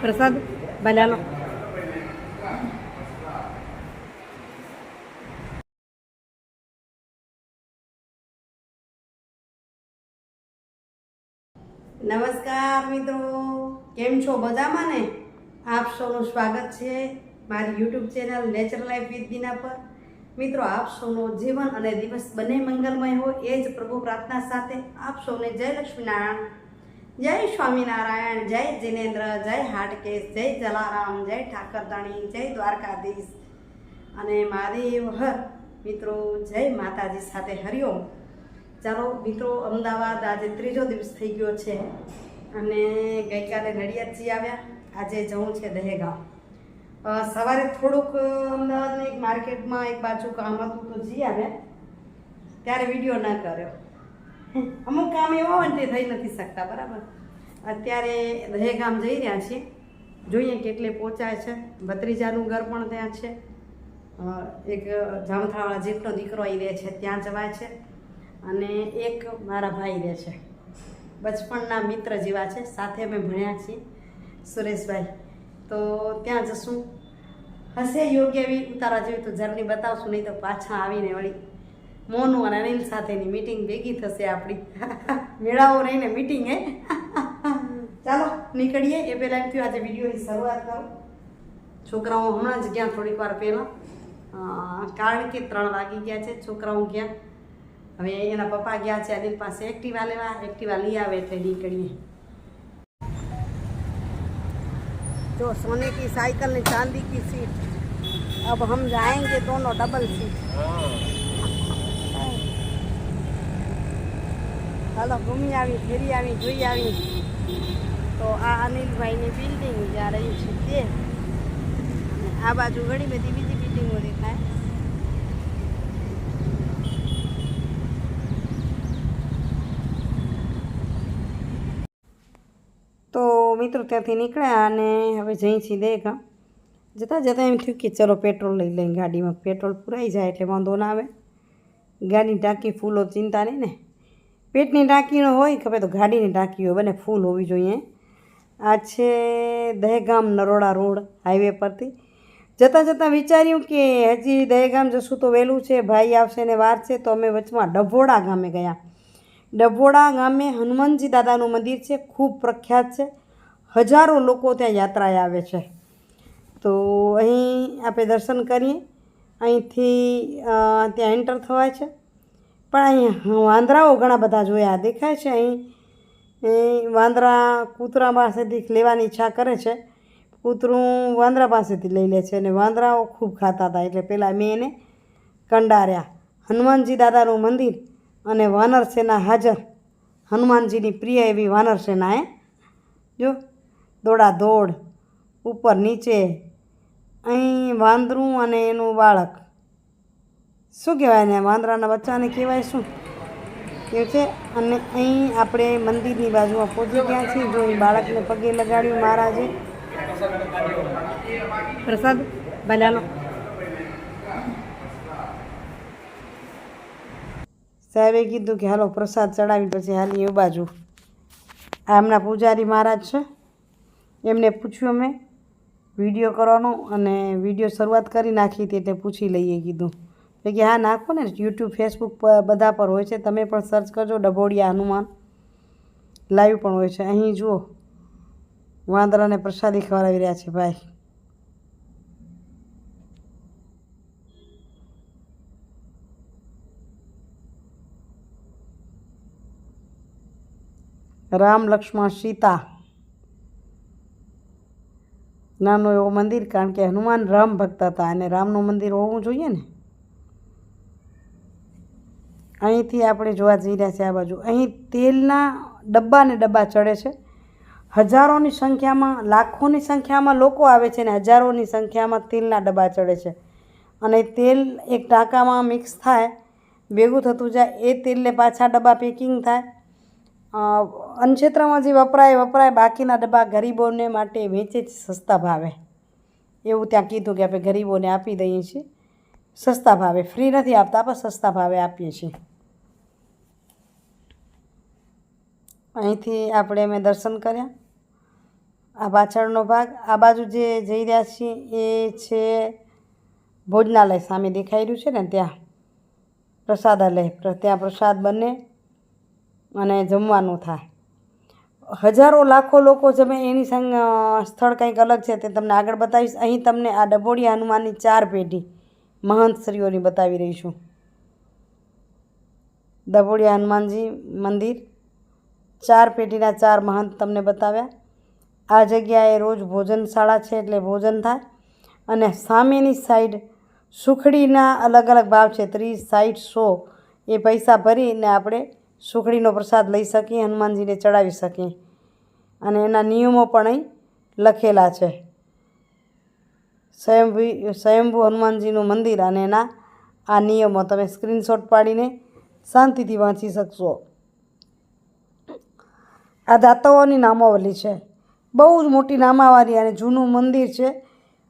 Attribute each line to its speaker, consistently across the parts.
Speaker 1: પ્રસાદ ભલાલો નમસ્કાર મિત્રો. કેમ છો? મજામાં ને? આપ સૌનું સ્વાગત છે મારી YouTube channel natural life with Dina પર. મિત્રો, આપ સૌનો જીવન અને દિવસ બંને મંગલમય હોય એ જ પ્રભુ પ્રાર્થના સાથે આપ સૌને જય લક્ષ્મીનારાયણ. જય સ્વામિનારાયણ, જય જિનેન્દ્ર, જય હાટકેશ, જય જલારામ, જય ઠાકરદાણી, જય દ્વારકાધીશ. અને મારી હર. મિત્રો, જય માતાજી સાથે હરિઓમ ચાલો, મિત્રો, અમદાવાદ આજે ત્રીજો દિવસ થઈ ગયો છે અને ગઈકાલે નડિયાદજી આવ્યા. આજે જવું છે દહેગાંવ સવારે થોડુંક અમદાવાદની એક માર્કેટમાં એક બાજુ કામ હતું તો જી આવ્યા. ત્યારે વીડિયો ના કર્યો. અમુક કામ એવા હોય તે થઈ નથી શકતા, બરાબર? અત્યારે દહેગામ જઈ રહ્યા છીએ. જોઈએ કેટલે પહોંચાય છે. ભત્રીજાનું ઘર પણ ત્યાં છે. એક જામથાવાળા જેઠનો દીકરો આવી રહે છે, ત્યાં જવાય છે. અને એક મારા ભાઈ રહે છે. બચપણના મિત્ર જેવા છે. સાથે અમે ભણ્યા છીએ, સુરેશભાઈ. તો ત્યાં જશું. હશે યોગ્ય એવી ઉતારા જેવી તો જર્ની બતાવશું, નહીં તો પાછા આવીને વળી મોનુ અને અનિલ સાથેની મિટિંગ ભેગી થશે આપણી. મેળાઓ રહીને મિટિંગ હે? ચાલો, નીકળીએ. એ પહેલાં એમ થયું આજે વિડીયોની શરૂઆત કરું. છોકરાઓ હમણાં જ ગયા થોડીક વાર પહેલાં. કારણ કે ત્રણ વાગી ગયા છે છોકરાઓ ગયા. હવે એના પપ્પા ગયા છે અનિલ પાસે એક્ટિવા લેવા. એક્ટિવા લઈ આવે એટલે નીકળીએ. જો સોને કી સાયકલ ને ચાંદી કી સીટ. અબ હમ જાએંગે દોનો ડબલ સીટ હાલો, ઘૂમી આવી, ફેરી આવી, જોઈ આવી. તો આ અનિલભાઈની બિલ્ડિંગ જ્યાં રહી છે તે. આ બાજુ ઘણી બધી બીજી બિલ્ડિંગો દેખાય. તો મિત્રો ત્યાંથી નીકળ્યા અને હવે જઈ છીએ દેખા જતાં જતાં એમ થયું કે ચલો પેટ્રોલ લઈ લઈએ ગાડીમાં, પેટ્રોલ પુરાઈ જાય એટલે વાંધો ના આવે. ગાડીની ટાંકી ફૂલો ચિંતા નહીં ને. પેટની ટાંકીનો હોય, ખબર તો ગાડીની ટાંકી હોય, બંને ફૂલ હોવી જોઈએ. આ છે દહેગામ નરોડા રોડ હાઈવે પરથી. જતાં જતાં વિચાર્યું કે હજી દહેગામ જશું તો વહેલું છે, ભાઈ આવશે ને વાર છે, તો અમે વચમાં ડભોડા ગામે ગયા. ડભોડા ગામે હનુમાનજી દાદાનું મંદિર છે, ખૂબ પ્રખ્યાત છે. હજારો લોકો ત્યાં યાત્રાએ આવે છે. તો અહીં આપણે દર્શન કરીએ. અહીંથી ત્યાં એન્ટર થવાય છે. પણ અહીં વાંદરાઓ ઘણા બધા જોયા. દેખાય છે અહીં. વાંદરા કૂતરા પાસેથી લેવાની ઈચ્છા કરે છે. કૂતરું વાંદરા પાસેથી લઈ લે છે અને વાંદરાઓ ખૂબ ખાતા હતા. એટલે પહેલાં મેં એને કંડાર્યા. હનુમાનજી દાદાનું મંદિર અને વાનર સેના હાજર. હનુમાનજીની પ્રિય એવી વાનર સેના એ જો દોડા દોડ ઉપર નીચે અહીં વાંદરું અને એનું બાળક શું કહેવાય ને વાંદરાના બચ્ચાને કહેવાય શું? એ છે? અને અહીં આપણે મંદિરની બાજુમાં પહોંચી ગયા છીએ, જો બાળકને પગે લગાડ્યું મહારાજે. પ્રસાદ ભલાલો સાહેબે કીધું કે હાલો પ્રસાદ ચડાવી પછી હાલી એ બાજુ. આ એમના પૂજારી મહારાજ છે. એમને પૂછ્યું અમે, વીડિયો કરવાનો? અને વીડિયો શરૂઆત કરી નાખી હતી એટલે પૂછી લઈએ કીધું. તો કે હા નાખો ને યુટ્યુબ ફેસબુક બધા પર હોય છે. તમે પણ સર્ચ કરજો, ડભોડિયા હનુમાન. લાઈવ પણ હોય છે. અહીં જુઓ. વાંદરાને પ્રસાદી ખવડાવી રહ્યા છે ભાઈ. રામ, લક્ષ્મણ, સીતા. નાનો એવો મંદિર કારણ કે હનુમાન રામ ભક્ત હતા અને રામનું મંદિર હોવું જોઈએ ને. અહીંથી આપણે જોવા જઈ રહ્યા છીએ આ બાજુ. અહીં તેલના ડબ્બાને ડબ્બા ચડે છે. હજારોની સંખ્યામાં, લાખોની સંખ્યામાં લોકો આવે છે ને હજારોની સંખ્યામાં તેલના ડબ્બા ચડે છે. અને તેલ એક ટાંકામાં મિક્સ થાય, ભેગું થતું જાય, એ તેલને પાછા ડબ્બા પેકિંગ થાય. અન્નક્ષેત્રમાં જે વપરાય વપરાય, બાકીના ડબ્બા ગરીબોને માટે વેચે સસ્તા ભાવે. એવું ત્યાં કીધું કે આપણે ગરીબોને આપી દઈએ છીએ. સસ્તા ભાવે ફ્રી નથી આપતા પણ સસ્તા ભાવે આપીએ છીએ અહીંથી આપણે મેં દર્શન કર્યા. આ પાછળનો ભાગ, આ બાજુ જે જઈ રહ્યા છીએ એ છે ભોજનાલય સામે દેખાઈ રહ્યું છે ને ત્યાં. પ્રસાદાલય ત્યાં પ્રસાદ બને અને જમવાનું થાય. હજારો લાખો લોકો જમે એની સંગ સ્થળ કંઈક અલગ છે તે તમને આગળ બતાવીશ. અહીં તમને આ ડબોડી હનુમાનની ચાર પેઢી મહંત શ્રીઓની બતાવી રહી છું. ડભોડિયા હનુમાનજી મંદિર. ચાર પેટીના ચાર મહંત તમને બતાવ્યા. આ જગ્યાએ રોજ ભોજનશાળા છે એટલે ભોજન થાય. અને સામેની સાઈડ સુખડીના અલગ અલગ ભાવ છે. ત્રીસ સાઠ સો એ પૈસા ભરીને આપણે સુખડીનો પ્રસાદ લઈ શકીએ, હનુમાનજીને ચડાવી શકીએ. અને એના નિયમો પણ અહીં લખેલા છે. સ્વયંભૂ સ્વયંભૂ હનુમાનજીનું મંદિર અને એના, આ નિયમો તમે સ્ક્રીનશોટ પાડીને શાંતિથી વાંચી શકશો. આ દાતાઓની નામાવલી છે. બહુ જ મોટી નામાવાળી અને જૂનું મંદિર છે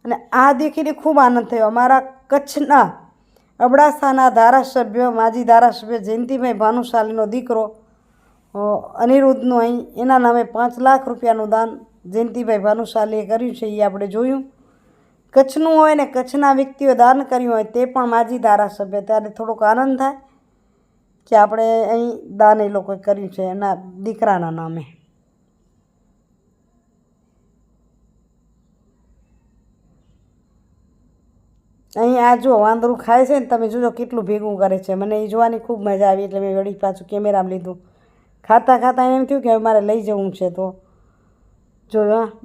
Speaker 1: અને આ દેખીને ખૂબ આનંદ થયો. અમારા કચ્છના અબડાસાના ધારાસભ્ય, માજી ધારાસભ્ય જયંતિભાઈ ભાનુશાલીનો દીકરો અનિરુદ્ધનું અહીં, એના નામે પાંચ લાખ રૂપિયાનું દાન જયંતિભાઈ ભાનુશાલીએ કર્યું છે. એ આપણે જોયું. કચ્છનું હોય ને કચ્છના વ્યક્તિઓ દાન કર્યું હોય તે પણ માજી ધારાસભ્ય. ત્યારે થોડોક આનંદ થાય કે આપણે અહીં દાન એ લોકોએ કર્યું છે એના દીકરાના નામે. અહીં આ જો વાંદરું ખાય છે ને તમે જોજો કેટલું ભેગું કરે છે. મને એ જોવાની ખૂબ મજા આવી એટલે મેં વળી પાછું કેમેરામાં લીધું. ખાતા ખાતા એમ થયું કે હવે મારે લઈ જવું છે તો. જો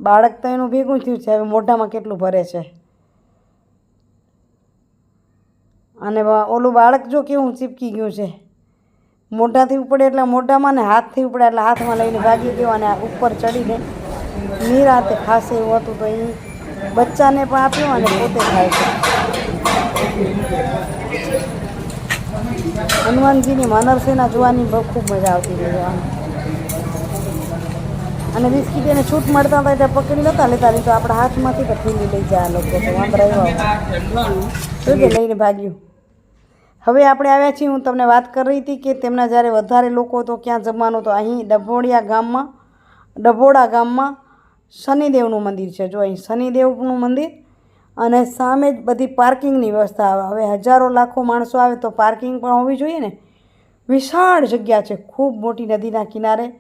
Speaker 1: બાળક તો એનું ભેગું થયું છે, હવે મોઢામાં કેટલું ભરે છે. અને ઓલું બાળક જો કેવું ચીપકી ગયું છે. મોઢાથી ઉપડે એટલે મોઢામાં ને હાથથી ઉપડે એટલે હાથમાં લઈને ભાગી ગયો અને ઉપર ચડીને નિરાતે ખાસે એવું હતું તો એ બચ્ચાને પણ આપ્યું અને પોતે ખાય છે. હનુમાનજીની માનવસેના જોવાની ખૂબ મજા આવતી હતી જોવાની. અને બિસ્કીટ એને છૂટ મળતા હતા એટલે પકડી નહોતા લેતા, નહીં તો આપણા હાથમાંથી થેલી લઈ જાય આ લોકો તો વાંદરા એવા લઈને ભાગ્યું? હવે આપણે આવ્યા છીએ, હું તમને વાત કરી હતી કે તેમના જ્યારે વધારે લોકો તો ક્યાં જમવાનું, તો અહીં ડભોડિયા ગામમાં ડભોડા ગામમાં શનિદેવનું મંદિર છે. જો અહીં શનિદેવનું મંદિર અને સામે જ બધી પાર્કિંગની વ્યવસ્થા આવે. હવે હજારો લાખો માણસો આવે તો પાર્કિંગ પણ હોવી જોઈએ ને? વિશાળ જગ્યા છે. ખૂબ મોટી નદીના કિનારે.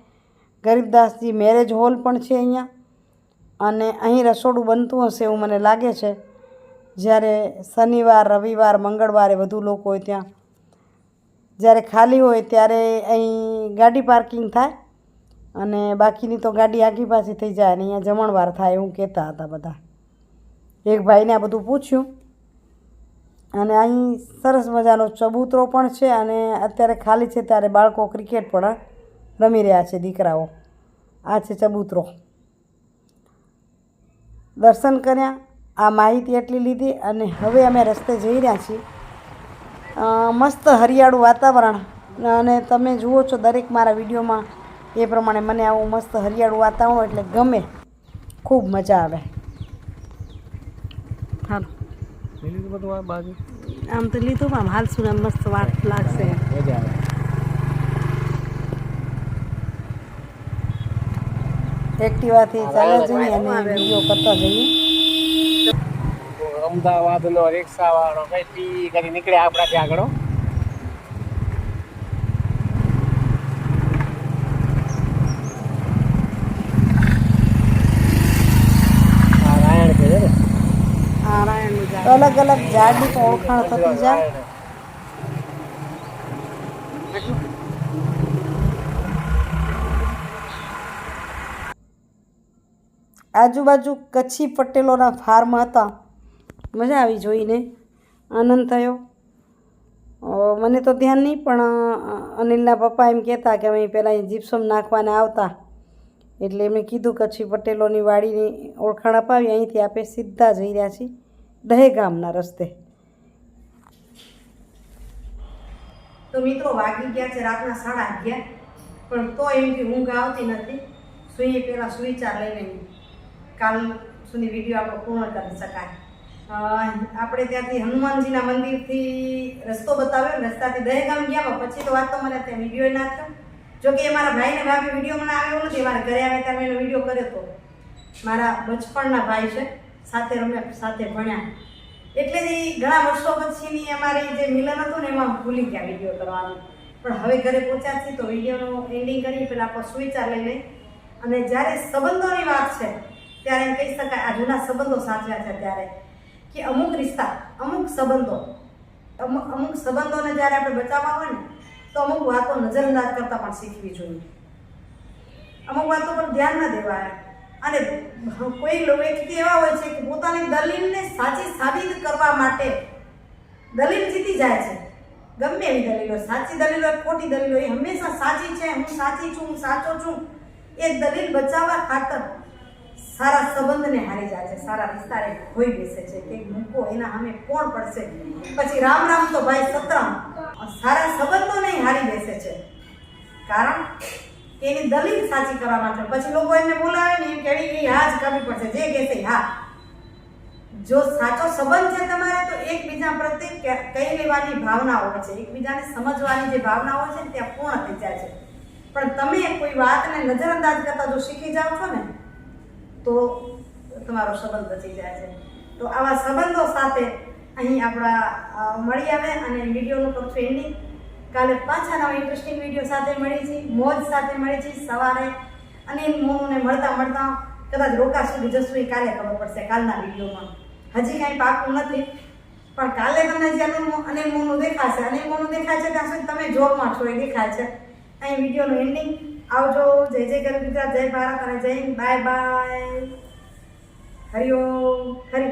Speaker 1: ગરીબદાસજી મેરેજ હોલ પણ છે અહીંયા. અને અહીં રસોડું બનતું હશે એવું મને લાગે છે. જ્યારે શનિવાર, રવિવાર, મંગળવારે વધુ લોકો હોય ત્યાં. જ્યારે ખાલી હોય ત્યારે અહીં ગાડી પાર્કિંગ થાય અને બાકીની તો ગાડી આગી પાછી થઈ જાય અને અહીંયા જમણવાર થાય એવું કહેતા હતા બધા. એક ભાઈને આ બધું પૂછ્યું. અને અહીં સરસ મજાનો ચબૂતરો પણ છે અને અત્યારે ખાલી છે ત્યારે બાળકો ક્રિકેટ પણ રમી રહ્યા છે દીકરાઓ. આ છે ચબૂતરો. દર્શન કર્યા. આ માહિતી એટલી લીધી અને હવે અમે રસ્તે જઈ રહ્યા છીએ. મસ્ત હરિયાળું વાતાવરણ અને તમે જુઓ છો દરેક મારા વિડીયોમાં એ પ્રમાણે મને આવું મસ્ત હરિયાળું વાતાવરણ એટલે ગમે. ખૂબ મજા આવે. આમ તો લીધું આમ હાલ ને મસ્ત વાત લાગશે. એક્ટિવાથી ચાલ્યા જઈએ અને વીડિયો કરતા જઈએ.
Speaker 2: અમદાવાદ નો રિક્ષા વાળો કઈ કરી નીકળે આપણાથી આગળ
Speaker 1: અલગ અલગ જાતની ઓળખાણ થતી જાય. આજુબાજુ કચ્છી પટેલોના ફાર્મ હતા. મજા આવી જોઈને. આનંદ થયો. મને તો ધ્યાન નહીં, પણ અનિલના પપ્પા એમ કહેતા કે અમે પહેલાં અહીં જીપ્સમ નાખવાને આવતા. એટલે એમણે કીધું કચ્છી પટેલોની વાડીની ઓળખાણ અપાવી, અહીંથી આપણે સીધા જઈ રહ્યા છીએ દહેગામના રસ્તે. તો મિત્રો વાગી ગયા છે રાતના સાડા અગિયાર, પણ તો એમથી ઊંઘ આવતી નથી. સુઈએ પહેલાં સુવિચાર લઈને કાલ સુધી વીડિયો આપણે પૂર્ણ કરી શકાય. આપણે ત્યાંથી હનુમાનજીના મંદિરથી રસ્તો બતાવ્યો રસ્તાથી દહેગામ ગયા પછી તો વાત તો મને ત્યાં વીડિયો ના થયો. જો કે એ મારા ભાઈને ભાભી વીડિયો મને આવ્યો નથી મારા ઘરે આવે ત્યારે એનો વીડિયો કર્યો હતો મારા બચપણના ભાઈ છે, સાથે રમ્યા, સાથે ભણ્યા. એટલે જ ઘણા વર્ષો પછીની અમારી જે મિલન હતું ને, એમાં ભૂલી ગયા વીડિયો કરવાનું. પણ હવે ઘરે પહોંચ્યા છીએ તો વિડીયોનું એન્ડિંગ કરી પહેલાં આપણે સુવિચાર લઈ અને જ્યારે સંબંધોની વાત છે, ત્યારે એમ કહી શકાય, આ જૂના સંબંધો સાચવ્યા છે ત્યારે. કે અમુક રિશ્તા, અમુક સંબંધો, અમુક અમુક સંબંધોને જ્યારે આપણે બચાવવા હોય ને, તો અમુક વાતો નજરઅંદાજ કરતાં પણ શીખવી જોઈએ. અમુક વાતો પર ધ્યાન ન દેવાય. અને કોઈ વ્યક્તિ એવા હોય છે કે પોતાની દલીલને સાચી સાબિત કરવા માટે દલીલ જીતી જાય છે. ગમે એવી દલીલો, સાચી દલીલો ખોટી દલીલો, એ હંમેશા સાચી છે, હું સાચી છું, હું સાચો છું. એ દલીલ બચાવવા ખાતર સારા સંબંધને હારી જાય છે, સારા વિસ્તારે ખોઈ બેસે છે કે મૂકો, એના સામે કોણ પડશે? પછી રામ રામ તો ભાઈ સતરામ સારા સંબંધોને હારી બેસે છે. કારણ એની દલીલ સાચી કરવા માટે. પછી લોકો એમને બોલાવે ને એમ કે એ હા જ કરવી પડશે, જે કહેશે હા. જો સાચો સંબંધ છે તમારે, તો એકબીજા પ્રત્યે કઈ લેવાની ભાવના હોય છે. એકબીજાને સમજવાની જે ભાવના હોય છે ત્યાં પૂર્ણ થઈ જાય છે. પણ તમે કોઈ વાતને નજરઅંદાજ કરતા જો શીખી જાઓ છો ને તો તમારો સંબંધ બચી જાય છે. તો આવા સંબંધો સાથે અહીં આપણા મળી આવે અને વિડીયોનું કરશું એન્ડિંગ કાલે પાછા નવા ઇન્ટરેસ્ટિંગ વીડિયો સાથે મળી છે, મોજ સાથે મળી છે સવારે. અને મોનુને મળતા મળતા કદાચ રોકા સુધી જશું એ કાલે ખબર પડશે કાલના વિડીયોમાં. હજી કાંઈ પાકું નથી, પણ કાલે તમને જ્યારે અને મોનું દેખાશે. અને મોનું દેખાય છે ત્યાં સુધી તમે જોબમાં છો એ દેખાય છે. અહીં વિડીયોનું એન્ડિંગ આવજો. જય જય ગરવી જય ભારત અને જય બાય બાય. હરિઓમ હરિ